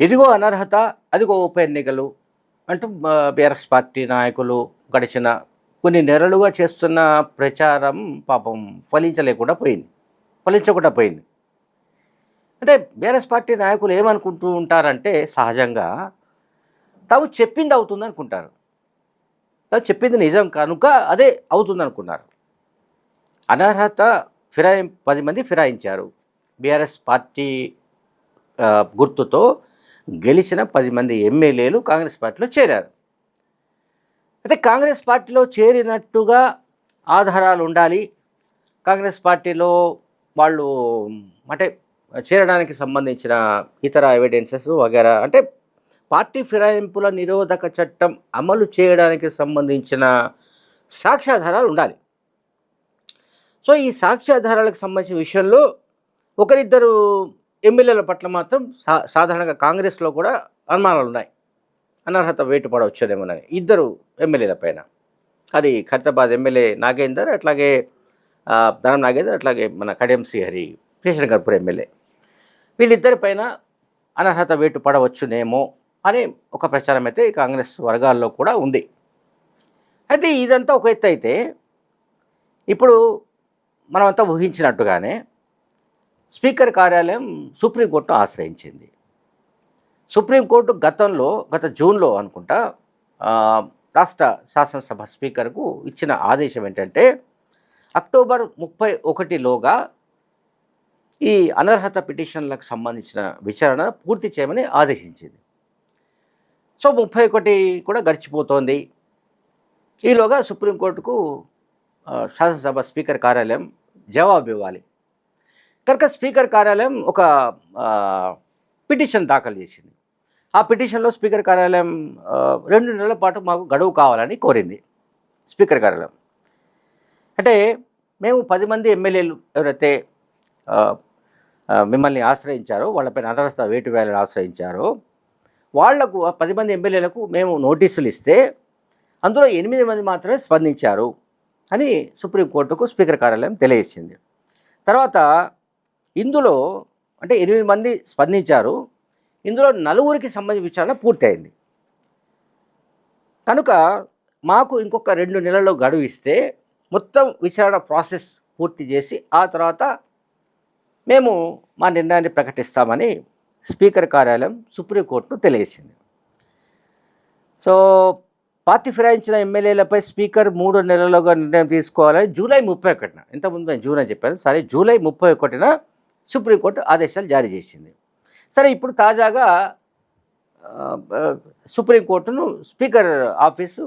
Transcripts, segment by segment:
ఇదిగో అనర్హత అదిగో ఉప ఎన్నికలు అంటూ బీఆర్ఎస్ పార్టీ నాయకులు గడిచిన కొన్ని నెలలుగా చేస్తున్న ప్రచారం పాపం ఫలించలేకుండా పోయింది. ఫలించకుండా పోయింది. అంటే బీఆర్ఎస్ పార్టీ నాయకులు ఏమనుకుంటూ ఉంటారంటే సహజంగా తాము చెప్పింది అవుతుంది అనుకుంటారు తాము చెప్పింది నిజం కనుక అదే అవుతుంది అనుకున్నారు అనర్హత ఫిరాయి పది మంది ఫిరాయించారు. బీఆర్ఎస్ పార్టీ గుర్తుతో గెలిచిన పది మంది ఎమ్మెల్యేలు కాంగ్రెస్ పార్టీలో చేరారు. అయితే కాంగ్రెస్ పార్టీలో చేరినట్టుగా ఆధారాలు ఉండాలి. కాంగ్రెస్ పార్టీలో వాళ్ళు అంటే చేరడానికి సంబంధించిన ఇతర ఎవిడెన్సెస్ వగేరా అంటే పార్టీ ఫిరాయింపుల నిరోధక చట్టం అమలు చేయడానికి సంబంధించిన సాక్ష్యాధారాలు ఉండాలి. సో ఈ సాక్ష్యాధారాలకు సంబంధించిన విషయంలో ఒకరిద్దరు ఎమ్మెల్యేల పట్ల మాత్రం సా సాధారణంగా కాంగ్రెస్లో కూడా అనుమానాలు ఉన్నాయి అనర్హత వేటు పడవచ్చునేమోనని ఇద్దరు ఎమ్మెల్యేల పైన. అది ఖైరతాబాద్ ఎమ్మెల్యే నాగేందర్ అట్లాగే ధనం నాగేందర్ అట్లాగే మన కడియం శ్రీహరి కృష్ణ కర్పూర్ ఎమ్మెల్యే. వీళ్ళిద్దరి పైన అనర్హత వేటు పడవచ్చునేమో అని ఒక ప్రచారం అయితే ఈ కాంగ్రెస్ వర్గాల్లో కూడా ఉంది. అయితే ఇదంతా ఒక ఎత్తు అయితే ఇప్పుడు మనమంతా ఊహించినట్టుగానే స్పీకర్ కార్యాలయం సుప్రీంకోర్టును ఆశ్రయించింది. సుప్రీంకోర్టు గతంలో గత జూన్లో అనుకుంటా రాష్ట్ర శాసనసభ స్పీకర్కు ఇచ్చిన ఆదేశం ఏంటంటే అక్టోబర్ ముప్పై ఒకటిలోగా ఈ అనర్హత పిటిషన్లకు సంబంధించిన విచారణ పూర్తి చేయమని ఆదేశించింది. సో ముప్పై ఒకటి కూడా గడిచిపోతోంది. ఈలోగా సుప్రీంకోర్టుకు శాసనసభ స్పీకర్ కార్యాలయం జవాబు ఇవ్వాలి. కనుక స్పీకర్ కార్యాలయం ఒక పిటిషన్ దాఖలు చేసింది. ఆ పిటిషన్లో స్పీకర్ కార్యాలయం రెండు నెలల పాటు మాకు గడువు కావాలని కోరింది స్పీకర్ కార్యాలయం. అంటే మేము పది మంది ఎమ్మెల్యేలు ఎవరైతే మిమ్మల్ని ఆశ్రయించారో వాళ్ళపైన అనరస్త వేటు వేయాలని ఆశ్రయించారో వాళ్ళకు ఆ పది మంది ఎమ్మెల్యేలకు మేము నోటీసులు ఇస్తే అందులో ఎనిమిది మంది మాత్రమే స్పందించారు అని సుప్రీంకోర్టుకు స్పీకర్ కార్యాలయం తెలియజేసింది. తర్వాత ఇందులో అంటే ఎనిమిది మంది స్పందించారు. ఇందులో నలుగురికి సంబంధించిన విచారణ పూర్తయింది. కనుక మాకు ఇంకొక రెండు నెలల్లో గడువు ఇస్తే మొత్తం విచారణ ప్రాసెస్ పూర్తి చేసి ఆ తర్వాత మేము మా నిర్ణయాన్ని ప్రకటిస్తామని స్పీకర్ కార్యాలయం సుప్రీంకోర్టును తెలియజేసింది. సో పార్టీ ఫిరాయించిన ఎమ్మెల్యేలపై స్పీకర్ మూడు నెలలుగా నిర్ణయం తీసుకోవాలని జూలై ముప్పై ఒకటిన ఇంతకుముందు నేను జూన్ అని చెప్పాను సరే జూలై ముప్పై ఒకటిన సుప్రీంకోర్టు ఆదేశాలు జారీ చేసింది. సరే ఇప్పుడు తాజాగా సుప్రీంకోర్టును స్పీకర్ ఆఫీసు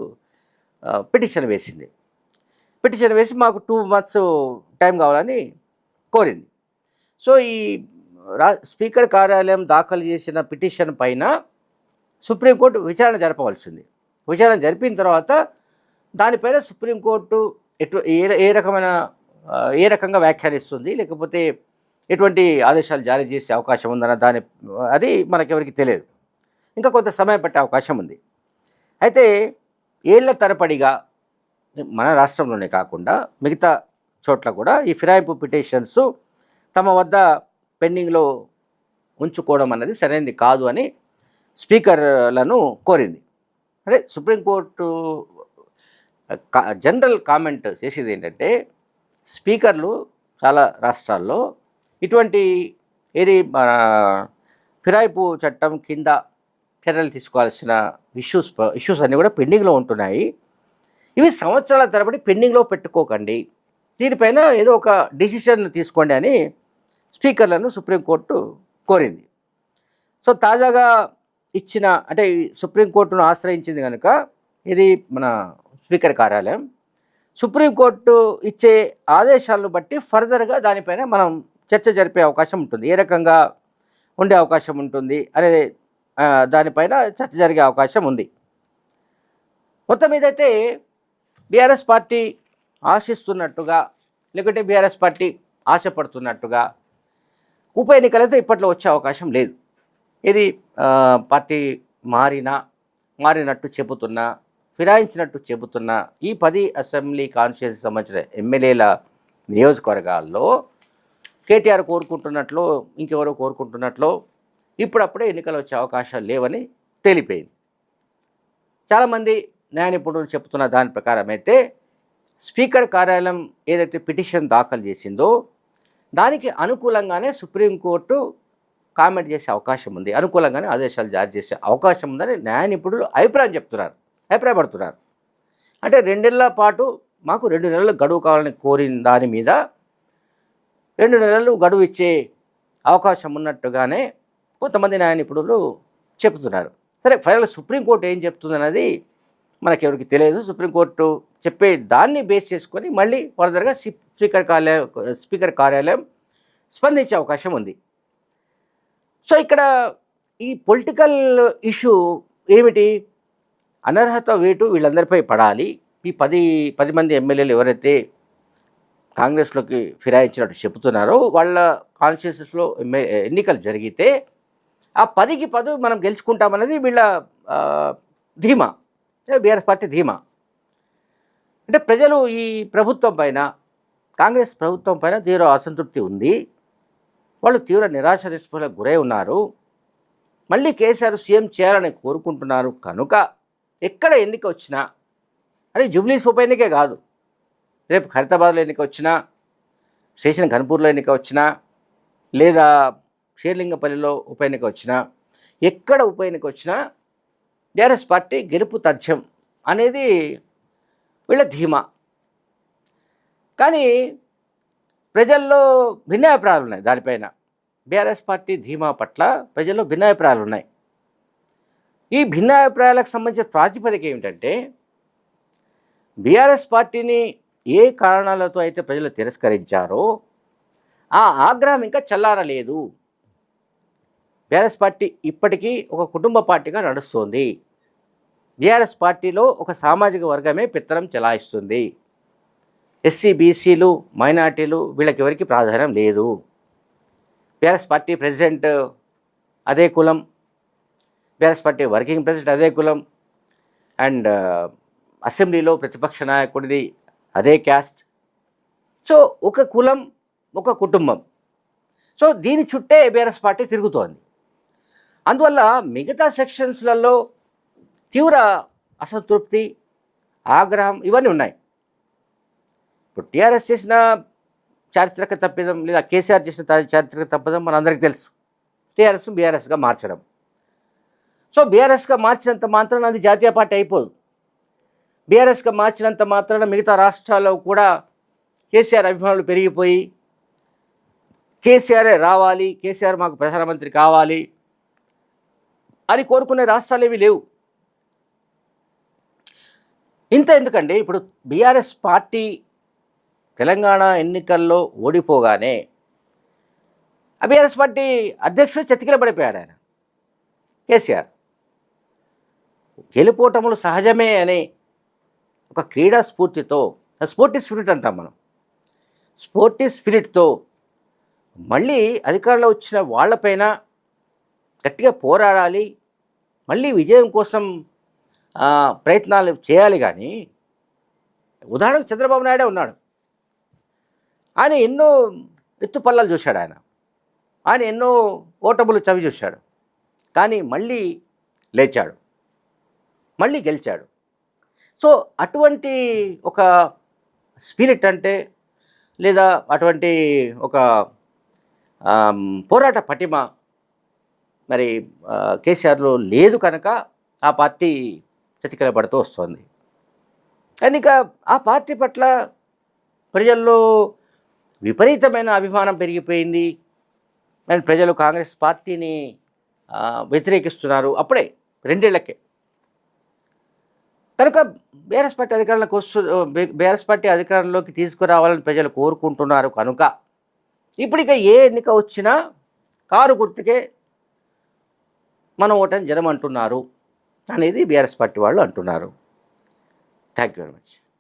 పిటిషన్ వేసింది. పిటిషన్ వేసి మాకు టూ మంత్స్ టైం కావాలని కోరింది. సో ఈ రా స్పీకర్ కార్యాలయం దాఖలు చేసిన పిటిషన్ పైన సుప్రీంకోర్టు విచారణ జరపవలసింది విచారణ జరిపిన తర్వాత దానిపైన సుప్రీంకోర్టు ఎటు ఏ ఏ రకమైన ఏ రకంగా వ్యాఖ్యానిస్తుంది లేకపోతే ఎటువంటి ఆదేశాలు జారీ చేసే అవకాశం ఉందన్న దాని అది మనకెవరికి తెలియదు. ఇంకా కొంత సమయం పట్టే అవకాశం ఉంది. అయితే ఏళ్ళ తరపడిగా మన రాష్ట్రంలోనే కాకుండా మిగతా చోట్ల కూడా ఈ ఫిరాయింపు పిటిషన్స్ తమ వద్ద పెండింగ్లో ఉంచుకోవడం అన్నది సరైనది కాదు అని స్పీకర్లను కోరింది. అంటే సుప్రీంకోర్టు కా- జనరల్ కామెంట్ చేసేది ఏంటంటే స్పీకర్లు చాలా రాష్ట్రాల్లో ఇటువంటి ఇది మన ఫిరాయింపు చట్టం కింద చర్యలు తీసుకోవాల్సిన ఇష్యూస్ ఇష్యూస్ అన్నీ కూడా పెండింగ్లో ఉంటున్నాయి. ఇవి సంవత్సరాల తరబడి పెండింగ్లో పెట్టుకోకండి. దీనిపైన ఏదో ఒక డిసిషన్ తీసుకోండి అని స్పీకర్లను సుప్రీంకోర్టు కోరింది. సో తాజాగా ఇచ్చిన అంటే సుప్రీంకోర్టును ఆశ్రయించింది కనుక ఇది మన స్పీకర్ కార్యాలయం. సుప్రీంకోర్టు ఇచ్చే ఆదేశాలను బట్టి ఫర్దర్గా దానిపైన మనం చర్చ జరిపే అవకాశం ఉంటుంది. ఏ రకంగా ఉండే అవకాశం ఉంటుంది అనేది దానిపైన చర్చ జరిగే అవకాశం ఉంది. మొత్తం మీదైతే బీఆర్ఎస్ పార్టీ ఆశిస్తున్నట్టుగా లేకుంటే బీఆర్ఎస్ పార్టీ ఆశపడుతున్నట్టుగా ఉప ఎన్నికలైతే ఇప్పట్లో వచ్చే అవకాశం లేదు. ఇది పార్టీ మారినా మారినట్టు చెబుతున్నా ఫిరాయించినట్టు చెబుతున్న ఈ పది అసెంబ్లీ కాన్స్టిట్యూన్సీ సంబంధించిన ఎమ్మెల్యేల నియోజకవర్గాల్లో కేటీఆర్ కోరుకుంటున్నట్లు ఇంకెవరో కోరుకుంటున్నట్లు ఇప్పుడప్పుడే ఎన్నికలు వచ్చే అవకాశాలు లేవని తెలిపింది చాలామంది న్యాయ నిపుణులు చెప్తున్న దాని ప్రకారం అయితే స్పీకర్ కార్యాలయం ఏదైతే పిటిషన్ దాఖలు చేసిందో దానికి అనుకూలంగానే సుప్రీంకోర్టు కామెంట్ చేసే అవకాశం ఉంది. అనుకూలంగానే ఆదేశాలు జారీ చేసే అవకాశం ఉందని న్యాయ నిపుణులు అభిప్రాయం చెప్తున్నారు అభిప్రాయపడుతున్నారు. అంటే రెండేళ్ళ పాటు మాకు రెండు నెలల గడువు కావాలని కోరిన దాని మీద రెండు నెలలు గడువు ఇచ్చే అవకాశం ఉన్నట్టుగానే కొంతమంది న్యాయ నిపుణులు చెప్తున్నారు సరే ఫైనల్ సుప్రీంకోర్టు ఏం చెప్తుంది అనేది మనకెవరికి తెలియదు. సుప్రీంకోర్టు చెప్పే దాన్ని బేస్ చేసుకొని మళ్ళీ ఫర్దర్గా స్పీకర్ కార్యాలయం స్పీకర్ కార్యాలయం స్పందించే అవకాశం ఉంది. సో ఇక్కడ ఈ పొలిటికల్ ఇష్యూ ఏమిటి? అనర్హత వేటు వీళ్ళందరిపై పడాలి. ఈ పది పది మంది ఎమ్మెల్యేలు ఎవరైతే కాంగ్రెస్లోకి ఫిరాయించినట్టు చెబుతున్నారో. వాళ్ళ కాన్షియస్లో ఎన్నికలు జరిగితే ఆ పదికి పదు మనం గెలుచుకుంటామన్నది వీళ్ళ ధీమా. బీఆర్ఎస్ పార్టీ ధీమా. అంటే ప్రజలు ఈ ప్రభుత్వం పైన కాంగ్రెస్ ప్రభుత్వం పైన తీవ్ర అసంతృప్తి ఉంది. వాళ్ళు తీవ్ర నిరాశ నిస్పృహలకు గురై ఉన్నారు. మళ్ళీ కేసీఆర్ సీఎం చేయాలని కోరుకుంటున్నారు. కనుక ఎక్కడ ఎన్నిక వచ్చినా అది జూబ్లీస్ ఉప ఎన్నికే కాదు. రేపు ఖరీదాబాద్లో ఎన్నిక వచ్చినా స్టేషన్ గన్పూర్లో ఎన్నిక వచ్చినా లేదా షేర్లింగపల్లిలో ఉప ఎన్నిక వచ్చినా ఎక్కడ ఉప ఎన్నిక వచ్చినా టీఆర్ఎస్ పార్టీ గెలుపు తథ్యం అనేది వీళ్ళ ధీమా. కానీ ప్రజల్లో భిన్నాభిప్రాయాలు ఉన్నాయి దానిపైన. బీఆర్ఎస్ పార్టీ ధీమా పట్ల ప్రజల్లో భిన్నాభిప్రాయాలు ఉన్నాయి. ఈ భిన్నాభిప్రాయాలకు సంబంధించిన ప్రాతిపదిక ఏమిటంటే బీఆర్ఎస్ పార్టీని ఏ కారణాలతో అయితే ప్రజలు తిరస్కరించారో ఆ ఆగ్రహం ఇంకా చల్లారలేదు. బీఆర్ఎస్ పార్టీ ఇప్పటికీ ఒక కుటుంబ పార్టీగా నడుస్తుంది. బీఆర్ఎస్ పార్టీలో ఒక సామాజిక వర్గమే పిత్తనం చెలాయిస్తుంది. ఎస్సీ బీసీలు మైనార్టీలు వీళ్ళకి ఎవరికి ప్రాధాన్యం లేదు. బీఆర్ఎస్ పార్టీ ప్రెసిడెంట్ అదే కులం బీఆర్ఎస్ పార్టీ వర్కింగ్ ప్రెసిడెంట్ అదే కులం అండ్ అసెంబ్లీలో ప్రతిపక్ష నాయకుడిది అదే క్యాస్ట్. సో ఒక కులం ఒక కుటుంబం. సో దీని చుట్టే బీఆర్ఎస్ పార్టీ తిరుగుతోంది. అందువల్ల మిగతా సెక్షన్స్లలో తీవ్ర అసంతృప్తి ఆగ్రహం ఇవన్నీ ఉన్నాయి. ఇప్పుడు టీఆర్ఎస్ చేసిన చారిత్రక తప్పిదం లేదా కేసీఆర్ చేసిన చారిత్రక తప్పిదం మనందరికీ తెలుసు. టీఆర్ఎస్ బీఆర్ఎస్గా మార్చడం. సో బీఆర్ఎస్గా మార్చినంత మాత్రం అది జాతీయ పార్టీ అయిపోదు. బీఆర్ఎస్గా మార్చినంత మాత్రాన మిగతా రాష్ట్రాల్లో కూడా కేసీఆర్ అభిమానులు పెరిగిపోయి కేసీఆరే రావాలి కేసీఆర్ మాకు ప్రధానమంత్రి కావాలి అని కోరుకునే రాష్ట్రాలు ఏమీ లేవు. ఇంత ఎందుకండి? ఇప్పుడు బీఆర్ఎస్ పార్టీ తెలంగాణ ఎన్నికల్లో ఓడిపోగానే ఆ బీఆర్ఎస్ పార్టీ అధ్యక్షుడు చతికిల పడిపోయాడు ఆయన కేసీఆర్. గెలుపోటములు సహజమే అని ఒక క్రీడా స్ఫూర్తితో స్పోర్టివ్ స్పిరిట్ అంటాం మనం. స్పోర్టివ్ స్పిరిట్తో మళ్ళీ అధికారంలో వచ్చిన వాళ్ళపైన గట్టిగా పోరాడాలి మళ్ళీ విజయం కోసం ప్రయత్నాలు చేయాలి కానీ ఉదాహరణకు చంద్రబాబు నాయుడే ఉన్నాడు. ఆయన ఎన్నో ఎత్తుపల్లాలు చూశాడు ఆయన. ఆయన ఎన్నో ఓటములు చవి చూశాడు కానీ మళ్ళీ లేచాడు. మళ్ళీ గెలిచాడు. సో అటువంటి ఒక స్పిరిట్ అంటే లేదా అటువంటి ఒక పోరాట పటిమ మరి కేసీఆర్లో లేదు కనుక ఆ పార్టీ చతికిలబడుతూ వస్తుంది. కానీ ఇక ఆ పార్టీ పట్ల ప్రజల్లో విపరీతమైన అభిమానం పెరిగిపోయింది. అండ్ ప్రజలు కాంగ్రెస్ పార్టీని వ్యతిరేకిస్తున్నారు అప్పుడే రెండేళ్ళకే. కనుక బీఆర్ఎస్ పార్టీ అధికారంలోకి వస్తు బీఆర్ఎస్ పార్టీ అధికారంలోకి తీసుకురావాలని ప్రజలు కోరుకుంటున్నారు కనుక. ఇప్పుడు ఏ ఎన్నిక వచ్చినా కారు గుర్తుకే మనం ఓటని జనం అంటున్నారు అనేది బీఆర్ఎస్ పార్టీ వాళ్ళు అంటున్నారు. Thank you very much